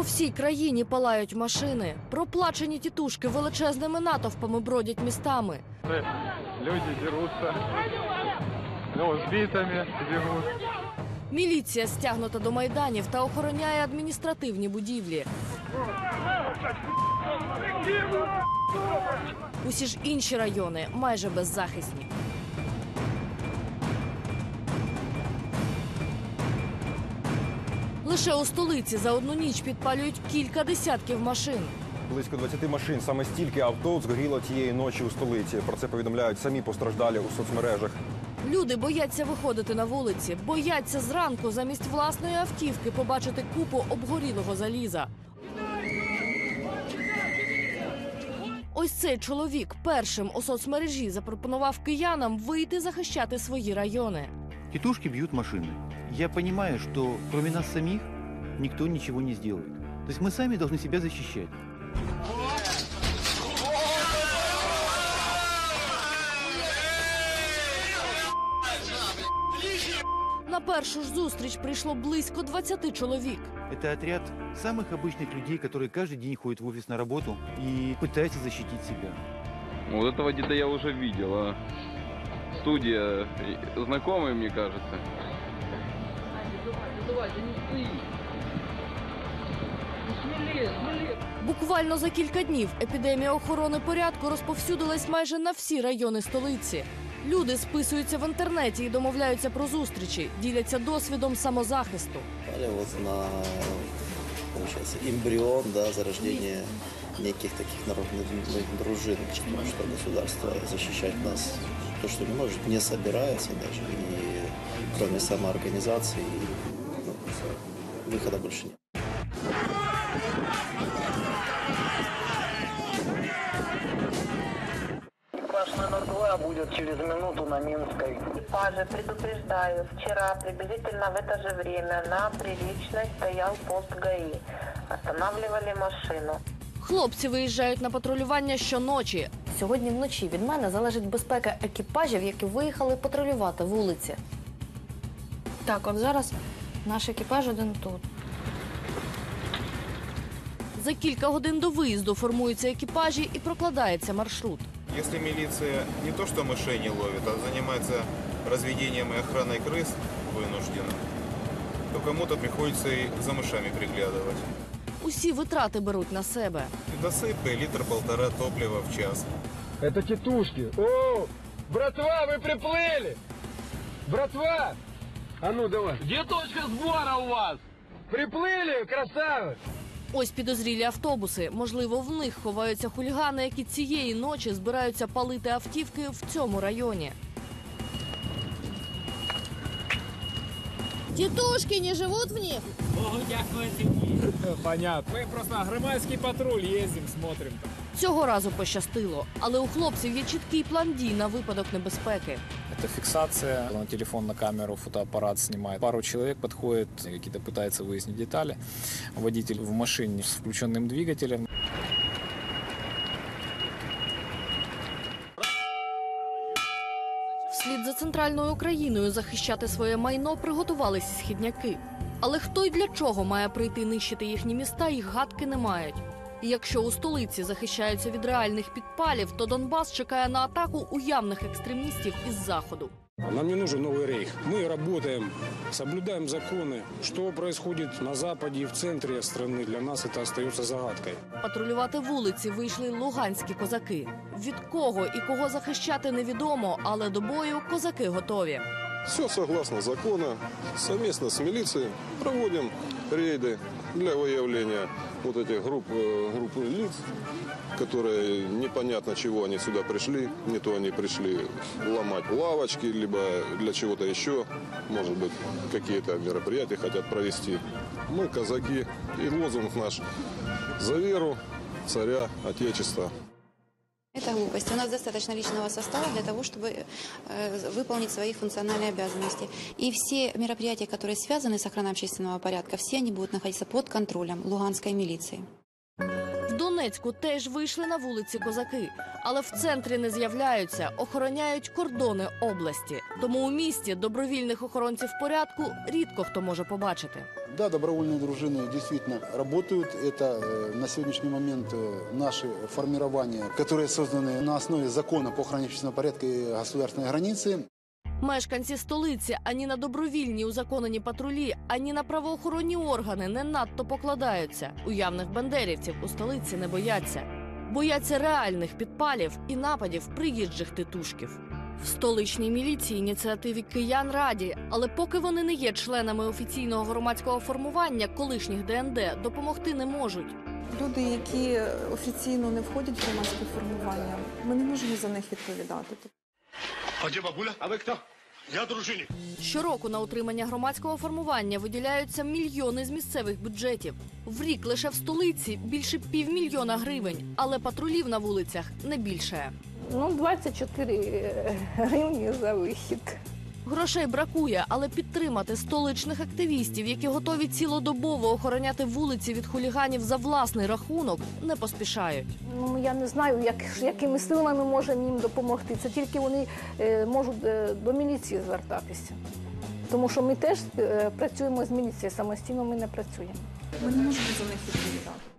По всій країні палають машини. Проплачені тітушки величезними натовпами бродять містами. Люди дерутся. Ну, битами бегут. Міліція стягнута до майданів та охороняє адміністративні будівлі. Усі ж інші райони майже беззахисні. Лише у столиці за одну ніч підпалюють кілька десятків машин. Близько 20 машин, саме стільки авто згоріло тієї ночі у столиці. Про це повідомляють самі постраждалі у соцмережах. Люди бояться виходити на вулиці, бояться зранку замість власної автівки побачити купу обгорілого заліза. Ось цей чоловік першим у соцмережі запропонував киянам вийти захищати свої райони. Тетушки бьют машины Я понимаю, что кроме нас самих никто ничего не сделает. То есть мы сами должны себя защищать. На першу ж зустріч прийшло близько 20 чоловік. Это отряд самых обычных людей, которые каждый день ходят в офис на работу и пытаются защитить себя. Вот этого деда я уже видел. а. Студия э, знакомый, мне кажется. Буквально за кілька днів епідемія охорони порядку розповсюдилась майже на всі райони столиці. Люди списуються в інтернеті і домовляються про зустрічі, діляться досвідом самозахисту. попали вот на получается, да, зарождение неких таких народных дружин, потому что государство защищать нас то, что не может, не собирается даже, и кроме выхода больше нет. Экипаж номер два будет через минуту на Минской. экипажи, предупреждаю, вчера приблизительно в это же время на Приречной стоял пост ГАИ. Останавливали машину. Хлопці виїжджають на патрулювання щоночі. Сьогодні вночі від мене залежить безпека екіпажів, які виїхали патрулювати вулиці. Так, от зараз наш екіпаж один тут. За кілька годин до виїзду формуються екіпажі і прокладається маршрут. Если милиция не то что мышей не ловит, а занимается разведением и охраной крыс вынужденно, то кому-то приходится и за мышами приглядывать. Усі витрати беруть на себе. И досыпка и литр-полтора топлива в час. Это тетушки. О, братва, вы приплыли! Братва! А ну давай. Где точка сбора у вас? Приплыли, красавы! Ось підозрілі автобуси. Можливо, в них ховаються хулігани, які цієї ночі збираються палити автівки в цьому районі. Тітушки не живуть в них? Понятно. Мы просто на громадский патруль ездим, смотрим. Цього разу пощастило, але у хлопців є чіткий план дій на випадок небезпеки. Это фиксация, на телефон, на камеру, фотоаппарат снимает. Пару человек подходит, какие-то пытаются выяснить детали. Водитель в машине с включенным двигателем. Вслід за центральною Україною захищати своє майно приготувалися східняки. Але хто й для чого має прийти нищити їхні міста, їх гадки не мають. І якщо у столиці захищаються від реальних підпалів, то Донбас чекає на атаку уявних екстремістів із заходу. Нам не нужен новый рейх. Мы работаем, соблюдаем законы. Что происходит на Западе и в центре страны, для нас это остается загадкой. Патрулювати вулиці вийшли й луганські козаки. Від кого і кого захищати невідомо, але до бою козаки готові. Все согласно закону. Совместно с милицией проводим рейды для выявления вот этих групп, э, групп лиц, которые непонятно чего они сюда пришли. Не то они пришли ломать лавочки, либо для чего-то еще. Может быть, какие-то мероприятия хотят провести. Мы казаки. И лозунг наш «За веру царя Отечества». Это глупость. У нас достаточно личного состава для того, чтобы э, выполнить свои функциональные обязанности. И все мероприятия, которые связаны с охраной общественного порядка, все они будут находиться под контролем Луганской милиции. В Донецьку теж вийшли на вулиці козаки, але в центрі не з'являються, охороняють кордони області. Тому у місті добровільних охоронців порядку рідко хто може побачити. Да, добровольные дружины действительно работают. Это э, на сегодняшний момент э, наши формирования, которые созданы на основе закона по охране общественного порядка и государственной границы. Мешканці столиці ані на добровільні узаконені патрулі, ані на правоохоронні органи не надто покладаються. Уявних бандерівців у столиці не бояться. Бояться реальних підпалів і нападів приїжджих титушків. В столичній міліції ініціативі киян раді, але поки вони не є членами офіційного громадського формування колишніх ДНД, допомогти не можуть. Люди, які офіційно не входять в громадське формування, ми не можемо за них відповідати. А де бабуля? А ви хто? Я дружині. Щороку на утримання громадського формування виділяються мільйони з місцевих бюджетів. В рік лише в столиці більше півмільйона гривень, але патрулів на вулицях не більше. Ну, 24 гривні за вихід. Грошей бракує, але підтримати столичних активістів, які готові цілодобово охороняти вулиці від хуліганів за власний рахунок, не поспішають. Ну, я не знаю, як, якими силами ми можемо їм допомогти. Це тільки вони е, можуть е, до міліції звертатися. Тому що ми теж е, працюємо з міліцією, самостійно ми не працюємо. Ми не можемо за них відповідати.